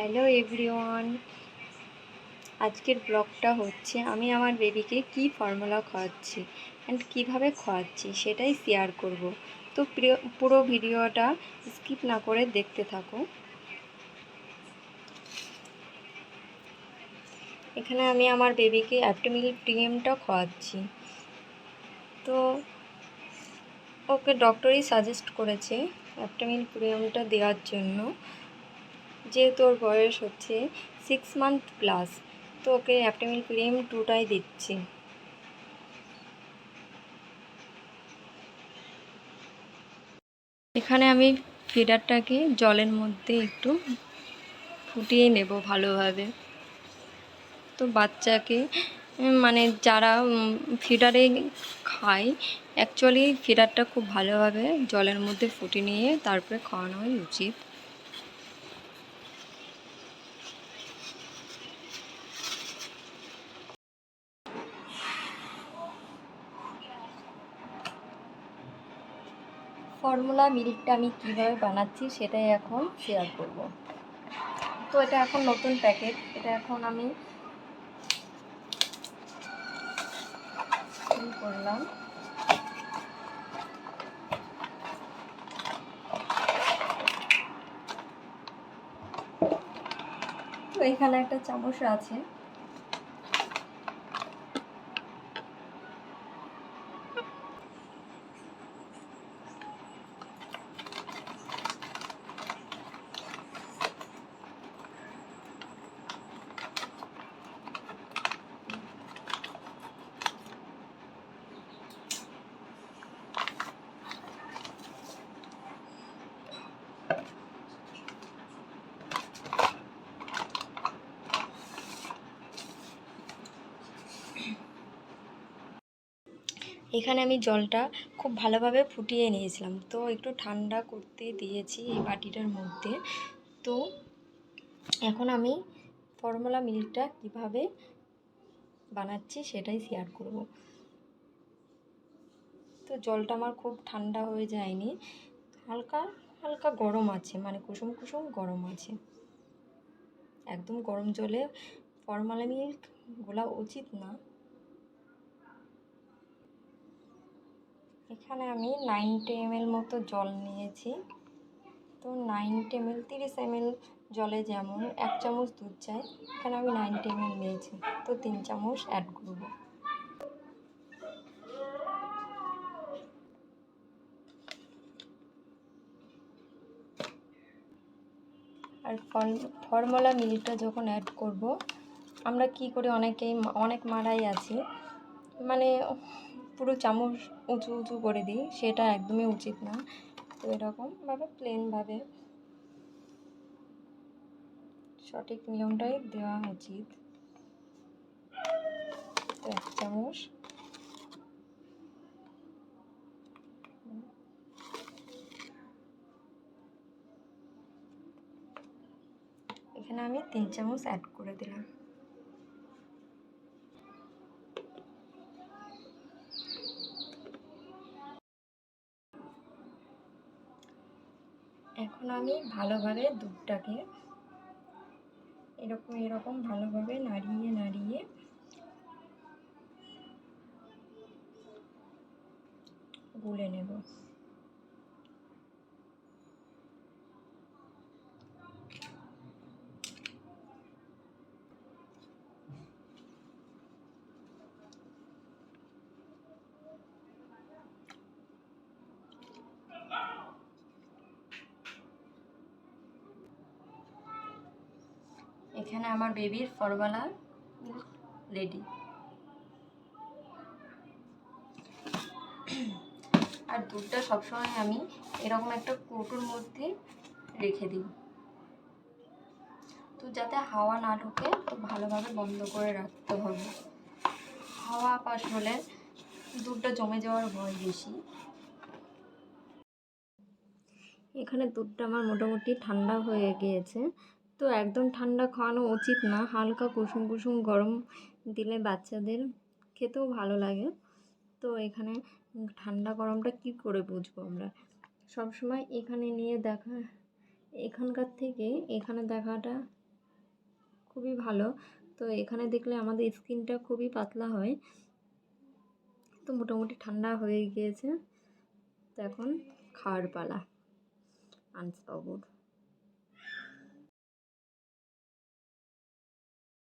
Hello everyone. আজকের ব্লগটা হচ্ছে, আমি আমার বেবিকে কি ফর্মুলা খাওয়াচ্ছি অ্যান্ড কীভাবে খাওয়াচ্ছি সেটাই শেয়ার করব। তো প্রিয়, পুরো ভিডিওটা স্কিপ না করে দেখতে থাকো। এখানে আমি আমার বেবিকে অ্যাপটোমিল প্রিমিয়ামটা খাওয়াচ্ছি। তো ওকে ডক্টরই সাজেস্ট করেছে অ্যাপটোমিল প্রিমিয়ামটা দেওয়ার জন্য। যেহেতু ওর বয়স হচ্ছে সিক্স মান্থ প্লাস তো ওকে অ্যাপটামিল ক্রিম টুটাই দিচ্ছি। এখানে আমি ফিডারটাকে জলের মধ্যে একটু ফুটিয়ে নেব ভালোভাবে। তো বাচ্চাকে মানে যারা ফিডারে খায় অ্যাকচুয়ালি ফিডারটা খুব ভালোভাবে জলের মধ্যে ফুটিয়ে নিয়ে তারপরে খাওয়ানোই উচিত। ফর্মুলা মিল্কটা আমি কীভাবে বানাচ্ছি সেটাই এখন শেয়ার করব। তো এটা এখন নতুন প্যাকেট এটা এখন আমি করলাম? তো এখানে একটা চামচ আছে। এখানে আমি জলটা খুব ভালোভাবে ফুটিয়ে নিয়েছিলাম। তো একটু ঠান্ডা করতে দিয়েছি এই বাটিটার মধ্যে। তো এখন আমি ফর্মুলা মিল্কটা কীভাবে বানাচ্ছি সেটাই শেয়ার করব। তো জলটা আমার খুব ঠান্ডা হয়ে যায়নি। হালকা হালকা গরম আছে মানে কুসুম কুসুম গরম আছে। একদম গরম জলে ফর্মালা মিল্ক গোলা উচিত না। এখানে আমি নাইনটি এমএল মতো জল নিয়েছি। তো নাইনটি এমএল তিরিশ এমএল জলে যেমন এক চামচ দুধ চাই, এখানে আমি নাইনটি এমএল নিয়েছি। তো তিন চামচ অ্যাড করব। আর ফর্মুলা মিল্কটা যখন অ্যাড করব, আমরা কি করে অনেকেই অনেক মারাই আছি। মানে পুরো চামচ উঁচু উঁচু করে দিই, সেটা একদমই উচিত না। তো এরকমভাবে প্লেনভাবে সঠিক নিয়মটাই দেওয়া উচিত। এক চামচ। এখানে আমি তিন চামচ অ্যাড করে দিলাম। এখন আমি ভালোভাবে দুধটাকে এরকম এরকম ভালোভাবে নাড়িয়ে নাড়িয়ে গুলে নেব। এখানে আমার বেবির ফরমালা রেডি আর দুধটা সবসময় আমি এরকম একটা কৌটোর মধ্যে রেখে দিই। তো যাতে হাওয়া না ঢোকে, তো ভালোভাবে বন্ধ করে রাখতে হবে। হাওয়া পাশ হলে দুধটা জমে যাওয়ার ভয় বেশি। এখানে দুধটা আমার মোটামুটি ঠান্ডা হয়ে গিয়েছে। তো একদম ঠান্ডা খাওয়ানো উচিত না। হালকা কুসুম কুসুম গরম দিলে বাচ্চাদের খেতেও ভালো লাগে। তো এখানে ঠান্ডা গরমটা কি করে বুঝব আমরা? সব সময় এখানে নিয়ে দেখা, এখানকার থেকে এখানে দেখাটা খুবই ভালো। তো এখানে দেখলে আমাদের স্কিনটা খুবই পাতলা হয়। তো মোটামুটি ঠান্ডা হয়ে গিয়েছে। তো এখন খাওয়ার পালা। আনসবাবুর